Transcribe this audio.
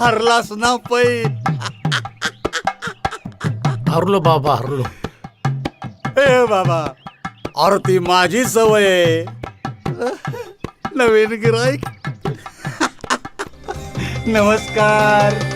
हरलास ना पै. हरलो बाबा हरलो. ए बाबा अरे ती माझी सवय आहे. नवीन गिराईक. नमस्कार.